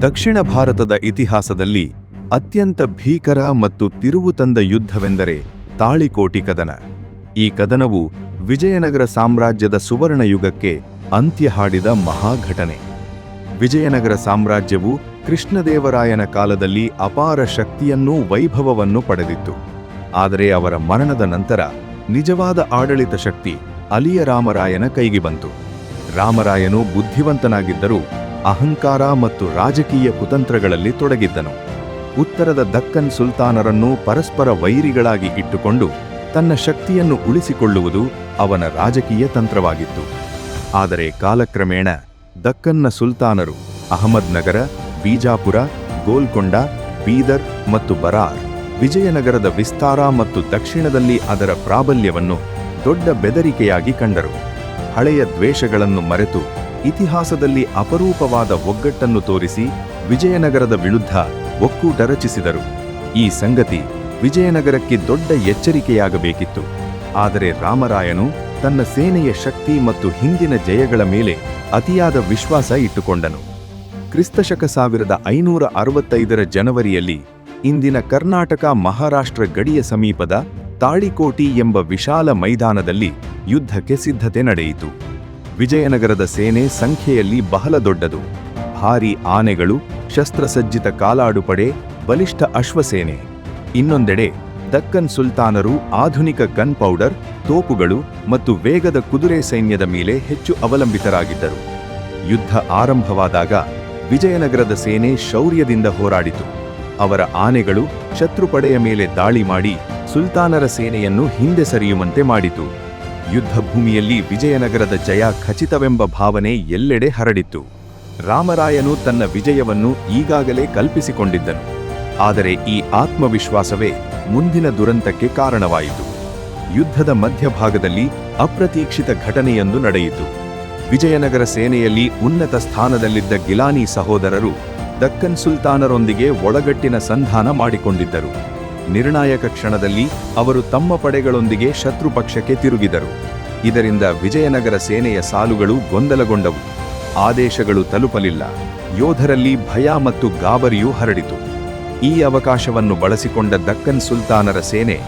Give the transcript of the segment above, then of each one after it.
ದಕ್ಷಿಣ ಭಾರತದ ಇತಿಹಾಸದಲ್ಲಿ ಅತ್ಯಂತ ಭೀಕರ ಮತ್ತು ತಿರುವು ತಂದ ಯುದ್ಧವೆಂದರೆ ತಾಳಿಕೋಟಿ ಕದನ. ಈ ಕದನವು ವಿಜಯನಗರ ಸಾಮ್ರಾಜ್ಯದ ಸುವರ್ಣ ಯುಗಕ್ಕೆ ಅಂತ್ಯ ಹಾಡಿದ ಮಹಾಘಟನೆ. ವಿಜಯನಗರ ಸಾಮ್ರಾಜ್ಯವು ಕೃಷ್ಣದೇವರಾಯನ ಕಾಲದಲ್ಲಿ ಅಪಾರ ಶಕ್ತಿಯನ್ನೂ ವೈಭವವನ್ನು ಪಡೆದಿತ್ತು. ಆದರೆ ಅವರ ಮರಣದ ನಂತರ ನಿಜವಾದ ಆಡಳಿತ ಶಕ್ತಿ ಅಲಿಯ ರಾಮರಾಯನ ಕೈಗೆ ಬಂತು. ರಾಮರಾಯನು ಬುದ್ಧಿವಂತನಾಗಿದ್ದರೂ ಅಹಂಕಾರ ಮತ್ತು ರಾಜಕೀಯ ಕುತಂತ್ರಗಳಲ್ಲಿ ತೊಡಗಿದ್ದನು. ಉತ್ತರದ ದಕ್ಕನ್ ಸುಲ್ತಾನರನ್ನು ಪರಸ್ಪರ ವೈರಿಗಳಾಗಿ ಇಟ್ಟುಕೊಂಡು ತನ್ನ ಶಕ್ತಿಯನ್ನು ಉಳಿಸಿಕೊಳ್ಳುವುದು ಅವನ ರಾಜಕೀಯ ತಂತ್ರವಾಗಿತ್ತು. ಆದರೆ ಕಾಲಕ್ರಮೇಣ ದಕ್ಕನ್ನ ಸುಲ್ತಾನರು ಅಹಮದ್ ನಗರ, ಬೀಜಾಪುರ, ಗೋಲ್ಕೊಂಡ, ಬೀದರ್ ಮತ್ತು ಬರಾರ್, ವಿಜಯನಗರದ ವಿಸ್ತಾರ ಮತ್ತು ದಕ್ಷಿಣದಲ್ಲಿ ಅದರ ಪ್ರಾಬಲ್ಯವನ್ನು ದೊಡ್ಡ ಬೆದರಿಕೆಯಾಗಿ ಕಂಡರು. ಹಳೆಯ ದ್ವೇಷಗಳನ್ನು ಮರೆತು ಇತಿಹಾಸದಲ್ಲಿ ಅಪರೂಪವಾದ ಒಗ್ಗಟ್ಟನ್ನು ತೋರಿಸಿ ವಿಜಯನಗರದ ವಿರುದ್ಧ ಒಕ್ಕೂಟ ರಚಿಸಿದರು. ಈ ಸಂಗತಿ ವಿಜಯನಗರಕ್ಕೆ ದೊಡ್ಡ ಎಚ್ಚರಿಕೆಯಾಗಬೇಕಿತ್ತು. ಆದರೆ ರಾಮರಾಯನು ತನ್ನ ಸೇನೆಯ ಶಕ್ತಿ ಮತ್ತು ಹಿಂದಿನ ಜಯಗಳ ಮೇಲೆ ಅತಿಯಾದ ವಿಶ್ವಾಸ ಇಟ್ಟುಕೊಂಡನು. ಕ್ರಿಸ್ತಶಕ ಸಾವಿರದ ಐನೂರ ಅರವತ್ತೈದರ ಜನವರಿಯಲ್ಲಿ ಇಂದಿನ ಕರ್ನಾಟಕ ಮಹಾರಾಷ್ಟ್ರ ಗಡಿಯ ಸಮೀಪದ ತಾಳಿಕೋಟಿ ಎಂಬ ವಿಶಾಲ ಮೈದಾನದಲ್ಲಿ ಯುದ್ಧಕ್ಕೆ ಸಿದ್ಧತೆ ನಡೆಯಿತು. ವಿಜಯನಗರದ ಸೇನೆ ಸಂಖ್ಯೆಯಲ್ಲಿ ಬಹಳ ದೊಡ್ಡದು. ಭಾರಿ ಆನೆಗಳು, ಶಸ್ತ್ರಸಜ್ಜಿತ ಕಾಲಾಡುಪಡೆ ಬಲಿಷ್ಠ ಅಶ್ವಸೇನೆ. ಇನ್ನೊಂದೆಡೆ ದಕ್ಕನ್ ಸುಲ್ತಾನರು ಆಧುನಿಕ ಗನ್ ಪೌಡರ್, ತೋಪುಗಳು ಮತ್ತು ವೇಗದ ಕುದುರೆ ಸೈನ್ಯದ ಮೇಲೆ ಹೆಚ್ಚು ಅವಲಂಬಿತರಾಗಿದ್ದರು. ಯುದ್ಧ ಆರಂಭವಾದಾಗ ವಿಜಯನಗರದ ಸೇನೆ ಶೌರ್ಯದಿಂದ ಹೋರಾಡಿತು. ಅವರ ಆನೆಗಳು ಶತ್ರುಪಡೆಯ ಮೇಲೆ ದಾಳಿ ಮಾಡಿ ಸುಲ್ತಾನರ ಸೇನೆಯನ್ನು ಹಿಂದೆ ಸರಿಯುವಂತೆ ಮಾಡಿತು. ಯುದ್ಧ ಭೂಮಿಯಲ್ಲಿ ವಿಜಯನಗರದ ಜಯ ಖಚಿತವೆಂಬ ಭಾವನೆ ಎಲ್ಲೆಡೆ ಹರಡಿತ್ತು. ರಾಮರಾಯನು ತನ್ನ ವಿಜಯವನ್ನು ಈಗಾಗಲೇ ಕಲ್ಪಿಸಿಕೊಂಡಿದ್ದನು. ಆದರೆ ಈ ಆತ್ಮವಿಶ್ವಾಸವೇ ಮುಂದಿನ ದುರಂತಕ್ಕೆ ಕಾರಣವಾಯಿತು. ಯುದ್ಧದ ಮಧ್ಯಭಾಗದಲ್ಲಿ ಅಪ್ರತೀಕ್ಷಿತ ಘಟನೆಯೊಂದು ನಡೆಯಿತು. ವಿಜಯನಗರ ಸೇನೆಯಲ್ಲಿ ಉನ್ನತ ಸ್ಥಾನದಲ್ಲಿದ್ದ ಗಿಲಾನಿ ಸಹೋದರರು ದಕ್ಕನ್ ಸುಲ್ತಾನರೊಂದಿಗೆ ಒಳಗಟ್ಟಿನ ಸಂಧಾನ ಮಾಡಿಕೊಂಡಿದ್ದರು. ನಿರ್ಣಾಯಕ ಕ್ಷಣದಲ್ಲಿ ಅವರು ತಮ್ಮ ಪಡೆಗಳೊಂದಿಗೆ ಶತ್ರುಪಕ್ಷಕ್ಕೆ ತಿರುಗಿದರು. ಇದರಿಂದ ವಿಜಯನಗರ ಸೇನೆಯ ಸಾಲುಗಳು ಗೊಂದಲಗೊಂಡವು. ಆದೇಶಗಳು ತಲುಪಲಿಲ್ಲ. ಯೋಧರಲ್ಲಿ ಭಯ ಮತ್ತು ಗಾಬರಿಯೂ ಹರಡಿತು. ಈ ಅವಕಾಶವನ್ನು ಬಳಸಿಕೊಂಡ ದಕ್ಕನ್ ಸುಲ್ತಾನರ ಸೇನೆ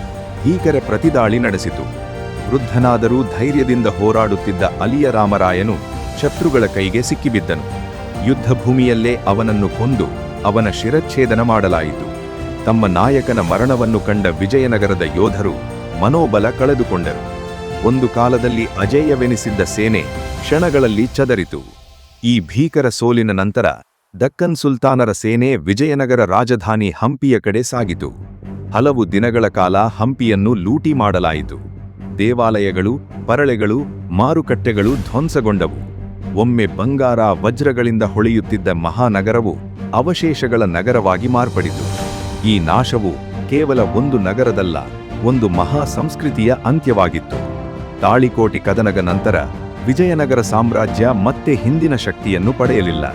ಭೀಕರ ಪ್ರತಿದಾಳಿ ನಡೆಸಿತು. ವೃದ್ಧನಾದರೂ ಧೈರ್ಯದಿಂದ ಹೋರಾಡುತ್ತಿದ್ದ ಅಲಿಯ ರಾಮರಾಯನು ಶತ್ರುಗಳ ಕೈಗೆ ಸಿಕ್ಕಿಬಿದ್ದನು. ಯುದ್ಧಭೂಮಿಯಲ್ಲೇ ಅವನನ್ನು ಕೊಂದು ಅವನ ಶಿರಚ್ಛೇದನ ಮಾಡಲಾಯಿತು. ತಮ್ಮ ನಾಯಕನ ಮರಣವನ್ನು ಕಂಡ ವಿಜಯನಗರದ ಯೋಧರು ಮನೋಬಲ ಕಳೆದುಕೊಂಡರು. ಒಂದು ಕಾಲದಲ್ಲಿ ಅಜೇಯವೆನಿಸಿದ್ದ ಸೇನೆ ಕ್ಷಣಗಳಲ್ಲಿ ಚದರಿತು. ಈ ಭೀಕರ ಸೋಲಿನ ನಂತರ ದಕ್ಕನ್ ಸುಲ್ತಾನರ ಸೇನೆ ವಿಜಯನಗರ ರಾಜಧಾನಿ ಹಂಪಿಯ ಕಡೆ ಸಾಗಿತು. ಹಲವು ದಿನಗಳ ಕಾಲ ಹಂಪಿಯನ್ನು ಲೂಟಿ ಮಾಡಲಾಯಿತು. ದೇವಾಲಯಗಳು, ಪರಳೆಗಳು, ಮಾರುಕಟ್ಟೆಗಳು ಧ್ವಂಸಗೊಂಡವು. ಒಮ್ಮೆ ಬಂಗಾರ ವಜ್ರಗಳಿಂದ ಹೊಳೆಯುತ್ತಿದ್ದ ಮಹಾನಗರವು ಅವಶೇಷಗಳ ನಗರವಾಗಿ ಮಾರ್ಪಡಿತು. ಈ ನಾಶವು ಕೇವಲ ಒಂದು ನಗರದಲ್ಲ, ಒಂದು ಮಹಾ ಸಂಸ್ಕೃತಿಯ ಅಂತ್ಯವಾಗಿತ್ತು. ತಾಳಿಕೋಟಿ ಕದನದ ನಂತರ ವಿಜಯನಗರ ಸಾಮ್ರಾಜ್ಯ ಮತ್ತೆ ಹಿಂದಿನ ಶಕ್ತಿಯನ್ನು ಪಡೆಯಲಿಲ್ಲ.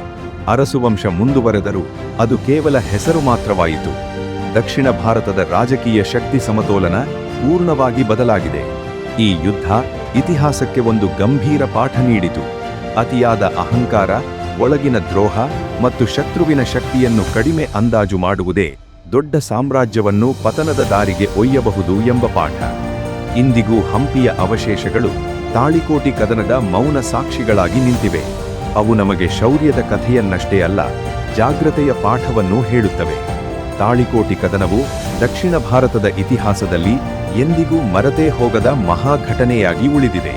ಅರಸುವಂಶ ಮುಂದುವರೆದರೂ ಅದು ಕೇವಲ ಹೆಸರು ಮಾತ್ರವಾಯಿತು. ದಕ್ಷಿಣ ಭಾರತದ ರಾಜಕೀಯ ಶಕ್ತಿ ಸಮತೋಲನ ಪೂರ್ಣವಾಗಿ ಬದಲಾಗಿದೆ. ಈ ಯುದ್ಧ ಇತಿಹಾಸಕ್ಕೆ ಒಂದು ಗಂಭೀರ ಪಾಠ ನೀಡಿತು. ಅತಿಯಾದ ಅಹಂಕಾರ, ಒಳಗಿನ ದ್ರೋಹ ಮತ್ತು ಶತ್ರುವಿನ ಶಕ್ತಿಯನ್ನು ಕಡಿಮೆ ಅಂದಾಜು ಮಾಡುವುದೇ ದೊಡ್ಡ ಸಾಮ್ರಾಜ್ಯವನ್ನು ಪತನದ ದಾರಿಗೆ ಒಯ್ಯಬಹುದು ಎಂಬ ಪಾಠ. ಇಂದಿಗೂ ಹಂಪಿಯ ಅವಶೇಷಗಳು ತಾಳಿಕೋಟಿ ಕದನದ ಮೌನ ಸಾಕ್ಷಿಗಳಾಗಿ ನಿಂತಿವೆ. ಅವು ನಮಗೆ ಶೌರ್ಯದ ಕಥೆಯನ್ನಷ್ಟೇ ಅಲ್ಲ, ಜಾಗ್ರತೆಯ ಪಾಠವನ್ನು ಹೇಳುತ್ತವೆ. ತಾಳಿಕೋಟಿ ಕದನವು ದಕ್ಷಿಣ ಭಾರತದ ಇತಿಹಾಸದಲ್ಲಿ ಎಂದಿಗೂ ಮರತೇ ಹೋಗದ ಮಹಾಘಟನೆಯಾಗಿ ಉಳಿದಿದೆ.